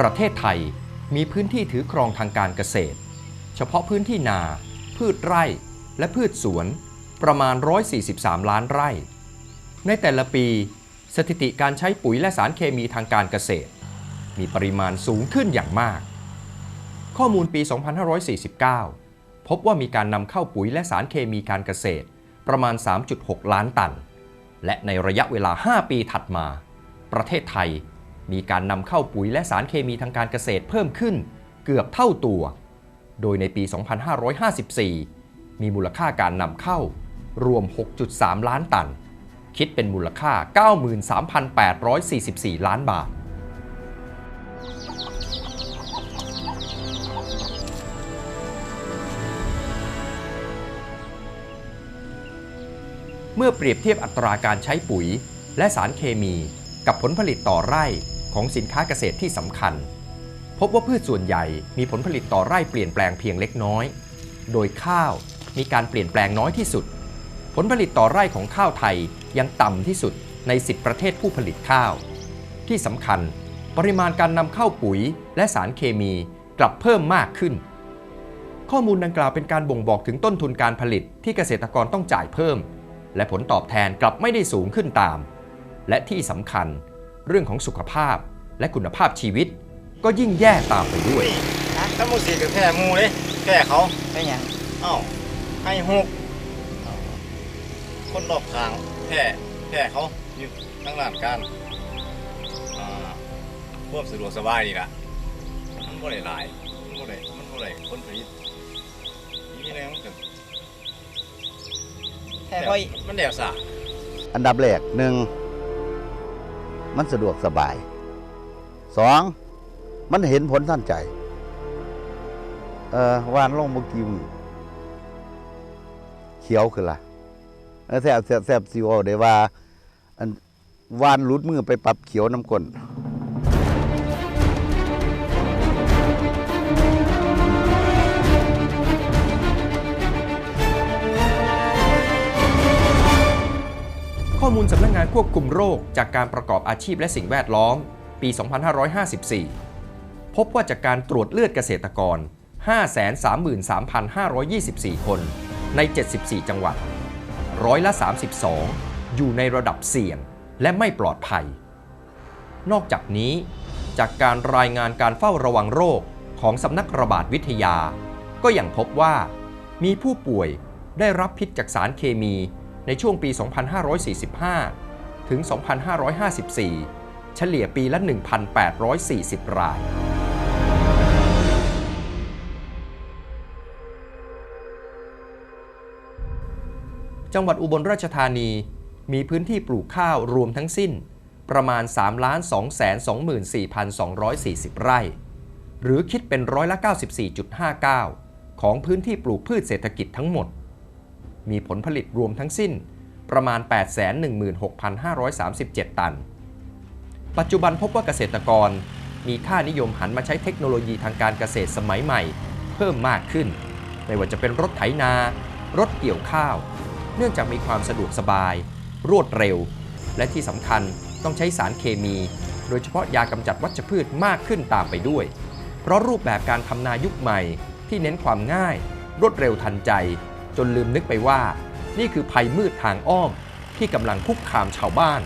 ประเทศไทยมีพื้นที่ถือครองทางการเกษตร เฉพาะพื้นที่นา พืชไร่ และพืชสวน ประมาณ 143 ล้านไร่ ในแต่ละปี สถิติการใช้ปุ๋ยและสารเคมีทางการเกษตร มีปริมาณสูงขึ้นอย่างมาก ข้อมูลปี 2549 พบว่ามีการนำเข้าปุ๋ยและสารเคมีการเกษตร ประมาณ 3.6 ล้านตัน และในระยะเวลา 5 ปีถัดมา ประเทศไทย มีการนำเข้าปุ๋ยและสารเคมีทางการเกษตรเพิ่มขึ้นเกือบเท่าตัว โดยในปี 2554 มีมูลค่าการนำเข้ารวม 6.3 ล้านตัน คิดเป็นมูลค่า 93,844 ล้านบาท เมื่อเปรียบเทียบอัตราการใช้ปุ๋ยและสารเคมีกับผลผลิตต่อไร่ ของสินค้าเกษตรที่สำคัญ พบว่าพืชส่วนใหญ่มีผลผลิตต่อไร่เปลี่ยนแปลงเพียงเล็กน้อย โดยข้าวมีการเปลี่ยนแปลงน้อยที่สุด ผลผลิตต่อไร่ของข้าวไทยยังต่ำที่สุดใน 10 ประเทศผู้ผลิตข้าว ที่สำคัญปริมาณการนำเข้าปุ๋ยและสารเคมีกลับเพิ่มมากขึ้น ข้อมูลดังกล่าวเป็นการบ่งบอกถึงต้นทุนการผลิตที่เกษตรกรต้องจ่ายเพิ่ม และผลตอบแทนกลับไม่ได้สูงขึ้นตาม และที่สำคัญ เรื่องของสุขภาพและคุณภาพชีวิต ก็ยิ่งแย่ตามไปด้วยถ้ามูสีก็แค่หมูเลยแค่เขาไม่หยังเอ้าให้หกเอ้าคนรอบข้างแค่แค่เขาอยู่ทั้งร้านการอ่าควบสะดวกสบายดีละมันบ่ได้หลายมันบ่ได้มันบ่ได้คนผลิตนี่แหละมันก็แค่พ่อมันแดวสาอันดับแรกหนึ่ง มันสะดวกสบายสองมันเห็นผลท่านใจ เออวานลงเมื่อกี้เขียวคือละเออแสบแสบแสบซิวาได้ว่า อันวานหลุดมือไปปรับเขียวน้ำก้น ข้อมูลสำนักงานควบคุมโรค จากการประกอบอาชีพและสิ่งแวดล้อม ปี 2554 พบว่าจากการตรวจเลือดเกษตรกร 533,524 คน ใน 74 จังหวัด ร้อยละ 32 อยู่ในระดับเสี่ยงและไม่ปลอดภัย นอกจากนี้ จากการรายงานการเฝ้าระวังโรคของสำนักระบาดวิทยา ก็ยังพบว่า มีผู้ป่วยได้รับพิษจากสารเคมี ในช่วงปี 2545 ถึง 2554 เฉลี่ยปีละ 1,840 ราย จังหวัดอุบลราชธานีมีพื้นที่ปลูกข้าวรวมทั้งสิ้นประมาณ 3 2 2 4 2 4 0 ไร่ หรือคิดเป็นร้อยละ 94.59 ของพื้นที่ปลูกพืชเศรษฐกิจทั้งหมด มีผลผลิตรวมทั้งสิ้นประมาณ 816,537 ตัน ปัจจุบันพบว่าเกษตรกรมีค่านิยมหันมาใช้เทคโนโลยีทางการเกษตรสมัยใหม่ เพิ่มมากขึ้น ไม่ว่าจะเป็นรถไถนา รถเกี่ยวข้าว เนื่องจากมีความสะดวกสบาย รวดเร็ว และที่สำคัญต้องใช้สารเคมี โดยเฉพาะยากำจัดวัชพืชมากขึ้นตามไปด้วย เพราะรูปแบบการทำนายุคใหม่ที่เน้นความง่าย รวดเร็วทันใจ จนลืมนึกไปว่า นี่คือภัยมืดทางอ้อมที่กำลังคุกคามชาวบ้าน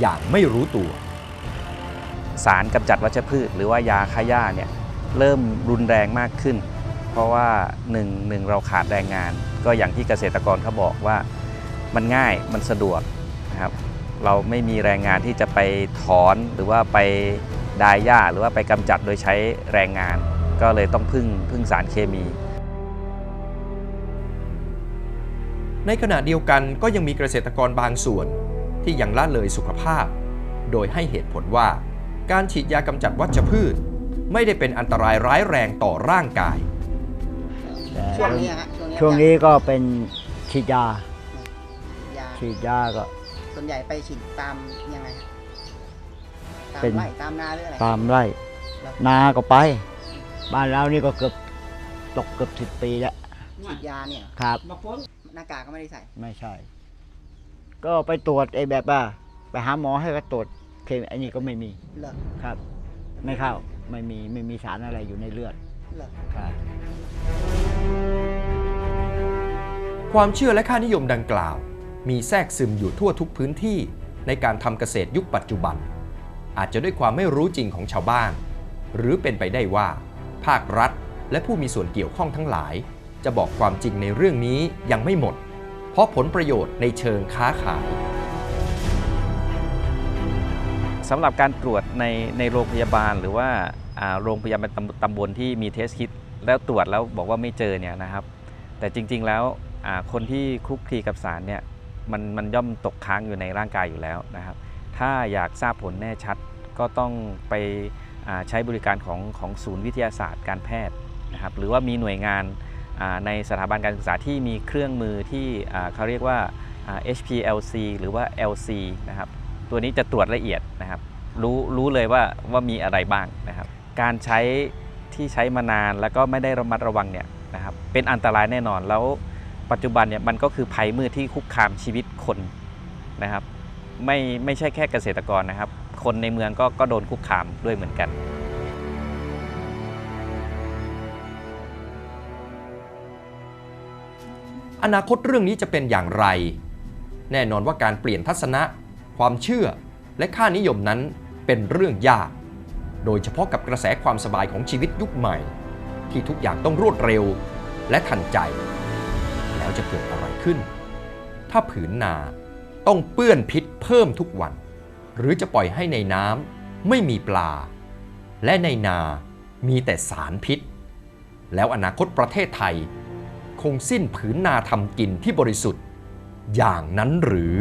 อย่างไม่รู้ตัว สารกำจัดวัชพืช หรือว่ายาฆ่าหญ้าเนี่ยเริ่มรุนแรงมากขึ้น เพราะว่าหนึ่งหนึ่งเราขาดแรงงาน ก็อย่างที่เกษตรกรเขาบอกว่ามันง่ายมันสะดวกนะครับเราไม่มีแรงงานที่จะไปถอนหรือว่าไปดายหญ้าหรือว่าไปกำจัดโดยใช้แรงงาน ก็เลยต้องพึ่งพึ่งสารเคมี ในขณะเดียวกันก็ยังมีเกษตรกรบางส่วน ที่ยังละเลยสุขภาพ โดยให้เหตุผลว่า การฉีดยากำจัดวัชพืช ไม่ได้เป็นอันตรายร้ายแรงต่อร่างกาย ช่วงนี้อะฮะช่วงนี้ช่วงนี้ก็เป็นฉีดยา ยาฉีดยาก็ส่วนใหญ่ไปฉีดตามยังไงฮะตามเป็น ไร่ตามนาหรืออะไรตามไร่นาก็ไป บ้านเรานี่ก็เกือบตกเกือบสิบปีแล้วฉีดยาเนี่ยครับ หน้ากากก็ไม่ได้ใส่ ไม่ใช่ ก็ไปตรวจไอ้แบบว่าไปหาหมอให้ก็ตรวจเคมีอันนี้ก็ไม่มีเหรอครับ ไม่เข้าไม่มีไม่มีสารอะไรอยู่ในเลือดเหรอครับ ความเชื่อและค่านิยมดังกล่าว มีแทรกซึมอยู่ทั่วทุกพื้นที่ในการทำเกษตรยุคปัจจุบัน อาจจะด้วยความไม่รู้จริงของชาวบ้าน หรือเป็นไปได้ว่า ภาครัฐ และผู้มีส่วนเกี่ยวข้องทั้งหลาย จะบอกความจริงในเรื่องนี้ยังไม่หมด เพราะผลประโยชน์ในเชิงค้าขายสำหรับการตรวจในในโรงพยาบาลหรือว่าโรงพยาบาลตำบลที่มีเทสคิดแล้วตรวจแล้วบอกว่าไม่เจอเนี่ยนะครับ แต่จริง ๆแล้วคนที่คลุกคลีกับสารเนี่ยมันมันย่อมตกค้างอยู่ในร่างกายอยู่แล้วนะครับ ถ้าอยากทราบผลแน่ชัดก็ต้องไปใช้บริการของของศูนย์วิทยาศาสตร์การแพทย์นะครับหรือว่ามีหน่วยงาน ในสถาบันการศึกษาที่มีเครื่องมือที่เขาเรียกว่าอ่า HPLC หรือว่า LC นะครับ ตัวนี้จะตรวจละเอียดนะครับ รู้รู้เลยว่าว่ามีอะไรบ้างนะครับ การใช้ที่ใช้มานานแล้วก็ไม่ได้ระมัดระวังเนี่ยนะครับ เป็นอันตรายแน่นอนแล้วปัจจุบันเนี่ยมันก็คือภัยมืดที่คุกคามชีวิตคนนะครับ ไม่ไม่ใช่แค่เกษตรกรนะครับ คนในเมืองก็ก็โดนคุกคามด้วยเหมือนกัน อนาคตเรื่องนี้จะเป็นอย่างไร แน่นอนว่าการเปลี่ยนทัศนะ ความเชื่อ และค่านิยมนั้นเป็นเรื่องยาก โดยเฉพาะกับกระแสความสบายของชีวิตยุคใหม่ ที่ทุกอย่างต้องรวดเร็วและทันใจ แล้วจะเกิดอะไรขึ้น ถ้าผืนนาต้องเปื้อนพิษเพิ่มทุกวัน หรือจะปล่อยให้ในน้ำไม่มีปลา และในนามีแต่สารพิษ แล้วอนาคตประเทศไทย คงสิ้นผืนนาทำกินที่บริสุทธิ์ อย่างนั้นหรือ